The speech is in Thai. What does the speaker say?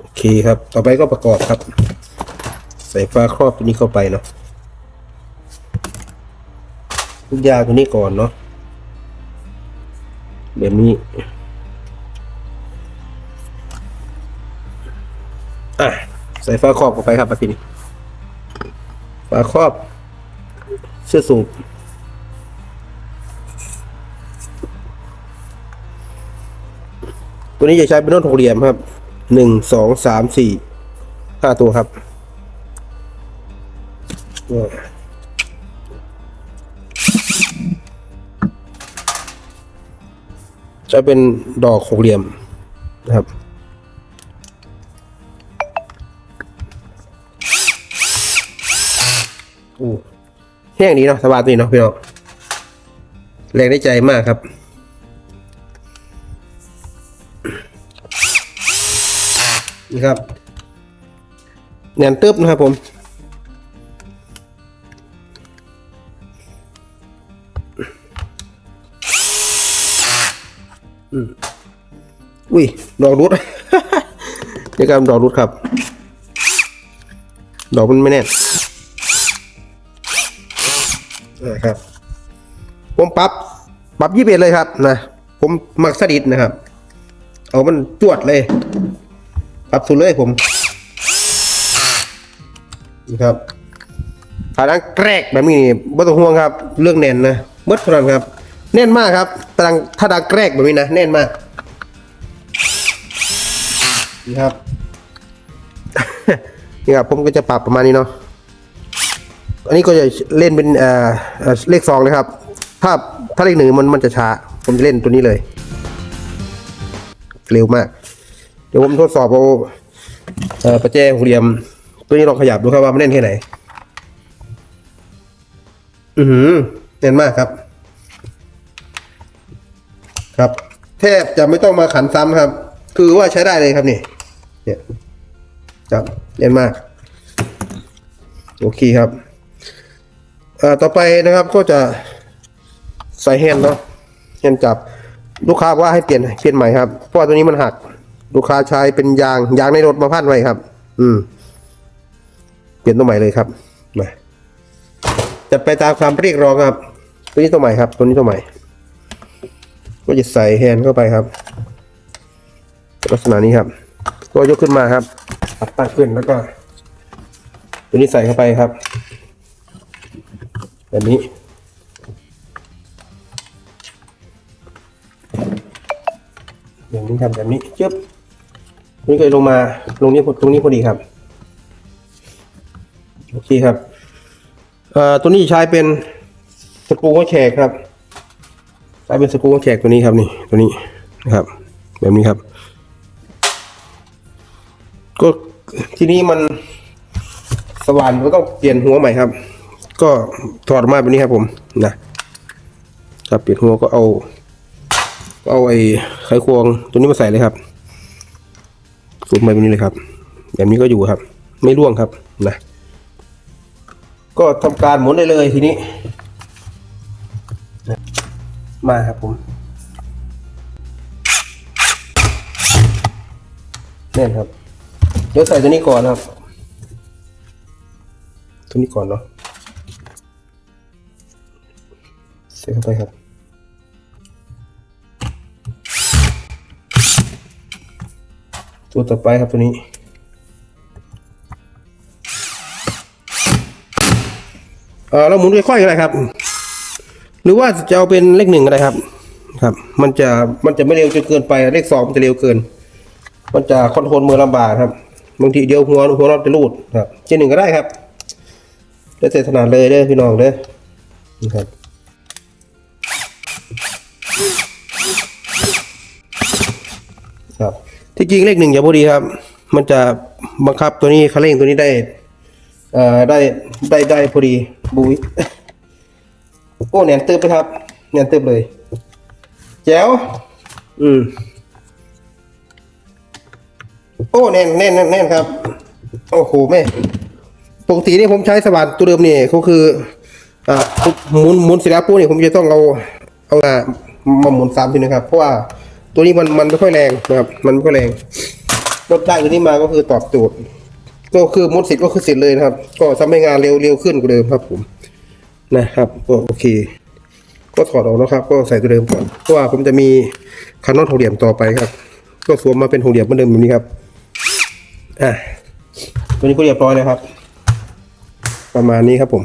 โอเคครับ ต่อไปก็ประกอบครับ ใส่ฟ้าครอบตัวนี้เข้าไปเนาะลูกยางตัวนี้ก่อนเนาะแบบนี้อะใส่ฟ้าครอบเข้าไปครับทีนี้ฟ้าครอบ เสื้อสูบตัวนี้จะใช้เป็นโน้ตหกเหลี่ยมครับ หนึ่งสองสามสี่ห้าตัวครับก็ใช้เป็นดอกหกเหลี่ยมนะครับอู้แห้งดีเนาะสบายดีเนาะพี่น้องแรงได้ใจมากครับ นี่ครับแหนมตึ๊บนะครับผม อุ้ย ดอกรุดนี่ครับดอกรุดครับ ดอกมันไม่แน่นนะครับผมปรับปรับยี่สิบเลยครับนะ ผมมักสดิดนะครับ เอามันจวดเลย ปรับสุดเลยผมนี่ครับถ้าดังแกรกแบบนี้ไม่ต้องห่วงครับ เรื่องแน่นนะเมื่อเท่านั้นครับ แน่นมากครับถ้าดังถ้าดังแกรกแบบนี้นะแน่นมากนี่ครับนี่ครับผมก็จะปรับประมาณนี้เนาะอันนี้ก็จะเล่นเป็นเอ่อเอ่อเลขสองเลยครับ ถ้าถ้าเลขหนึ่งมันมันจะช้า ผมจะเล่นตัวนี้เลย เร็วมากเดี๋ยวผมทดสอบเอาเอ่อประแจหกเหลี่ยม ตัวนี้ลองขยับดูครับว่ามันแน่นแค่ไหน อือหือแน่นมากครับ ครับ แทบจะไม่ต้องมาขันซ้ำครับ คือว่าใช้ได้เลยครับนี่ เนี่ยครับแน่นมาก โอเคครับอ่อต่อไปนะครับก็จะใส่แฮนด์เนาะแฮนด์จับลูกค้าว่าให้เปลี่ยนเปลี่ยนใหม่ครับ เพราะว่าตัวนี้มันหัก ลูกค้าใช้เป็นยางยางในรถมาพันไว้ครับ อืม เปลี่ยนตัวใหม่เลยครับมาจะไปตามความเรียกร้องครับ ตัวนี้ตัวใหม่ครับ ตัวนี้ตัวใหม่ ก็จะใส่แฮนด์เข้าไปครับ ลักษณะนี้ครับ ก็ยกขึ้นมาครับปัดตั้งขึ้นแล้วก็ ตัวนี้ใส่เข้าไปครับ แบบนี้อย่างนี้ครับแบบนี้จึ๊บ นี่ก็ลงมาลงนี้ตรงนี้พอดีครับ โอเคครับอ่อตัวนี้ใช้เป็นสกรูหัวแฉกครับใช้เป็นสกรูหัวแฉกตัวนี้ครับนี่ตัวนี้นะครับ แบบนี้ครับ ก็ทีนี้มันสว่านก็ต้องเปลี่ยนหัวใหม่ครับ ก็ถอดมาแบบนี้ครับผมนะครับเปลี่ยนหัวก็เอา เอาไอ้ไขควงตัวนี้มาใส่เลยครับ สูตรใหม่แบบนี้เลยครับ แบบนี้ก็อยู่ครับ ไม่ร่วงครับนะ ก็ทำการหมุนได้เลยทีนี้ มาครับผมแน่นครับ เดี๋ยวใส่ตัวนี้ก่อนครับ ตัวนี้ก่อนเนาะใส่เข้าไปครับ ตัวต่อไปครับตัวนี้ เออเราหมุนค่อยๆก็ได้ครับ หรือว่าจะเอาเป็นเลขหนึ่งก็ได้ครับ ครับ มันจะมันจะไม่เร็วจนเกินไป เลขสองมันจะเร็วเกิน มันจะคอนโทรลมือลำบากครับ บางทีเดียวหัวหัวเราจะรูดครับเจนหนึ่งก็ได้ครับแล้วแต่ถนัดเลยเด้อพี่น้องเด้อนี่ครับครับ ที่จริงเลขหนึ่งอย่าพอดีครับ มันจะบังคับตัวนี้คันเร่งตัวนี้ได้เอ่อได้ได้ได้พอดีบุยโอ้แหนนตึบนะครับแหนนตึบเลยแจ๋วอืมโอ้แน่นแน่นแน่นแน่นครับ โอ้โหแม่ปกตินี่ผมใช้สว่านตัวเดิมนี่ก็คืออ่าหมุนหมุนเสร็จแล้วปุ๊บนี่ผมจะต้องเอาเอามามาหมุนซ้ำทีนะครับ เพราะว่า ตัวนี้มันมันไม่ค่อยแรงนะครับ มันไม่ค่อยแรงรถได้ตัวนี้มาก็คือตอบโจทย์ก็คือมุดสิทธิ์ก็คือเสร็จเลยนะครับ ก็ทำให้งานเร็วเร็วขึ้นกว่าเดิมครับผมนะครับก็โอเค ก็ถอดออกแล้วครับ ก็ใส่ตัวเดิมก่อนเพราะว่าผมจะมีคันน็อตหกเหลี่ยมต่อไปครับ ก็สวมมาเป็นหกเหลี่ยมเหมือนเดิมแบบนี้ครับอะตัวนี้ก็เรียบร้อยแล้วครับ ประมาณนี้ครับผม